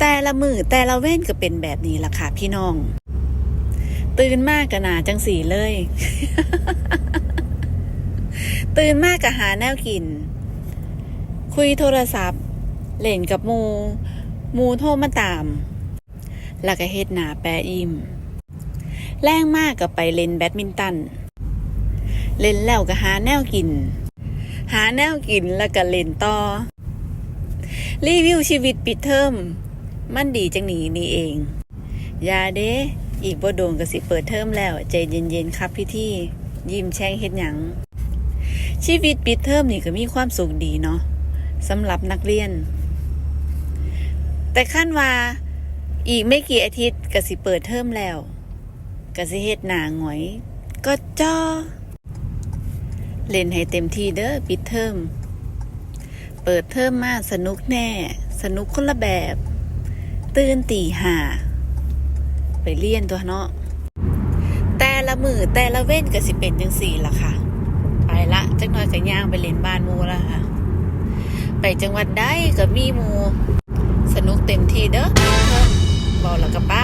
แต่ละมือแต่ละเว้นก็เป็นแบบนี้ล่ะค่ะพี่น้อง ตื่นมากก็หนาจังสีเลย ตื่นมากก็หาแนวกิน คุยโทรศัพท์ เล่นกับมู มูโทรมาตามแล้วก็เฮ็ดหนาแปรอิ่มแรงมากก็ไปเล่นแบดมินตัน เล่นแล้วก็หาแนวกิน หาแนวกินแล้วก็เล่นต่อ รีวิวชีวิตปิดเทอม มันดีจังหนีนี่เอง ยาเด้อีกบ่โดนก็สิเปิดเทอมแล้ว ใจเย็นๆครับพี่ที่ ยิ้มแช่งเฮ็ดหยัง ชีวิตปิดเทอมนี่ก็มีความสุขดีเนาะสำหรับนักเรียน แต่ขั้นว่าอีกไม่กี่อาทิตย์ก็สิเปิดเทอมแล้วก็สิเฮ็ดหนาหงอย ก็จ้อเล่นให้เต็มที่เด้อปิดเทอมเปิดเทอมมาสนุกแน่ สนุกคนละแบบ ตื่นตีห้าไปเรียนตัวเนาะแต่ละมือแต่ละเว้นก็สิเป็นจังสี่ละค่ะ ไปละจักหน่อยก็ย่างไปเล่นบ้านมูละค่ะ ไปจังหวัดได้ก็มีมู สนุกเต็มที่เด้อบอกแล้วก็ไป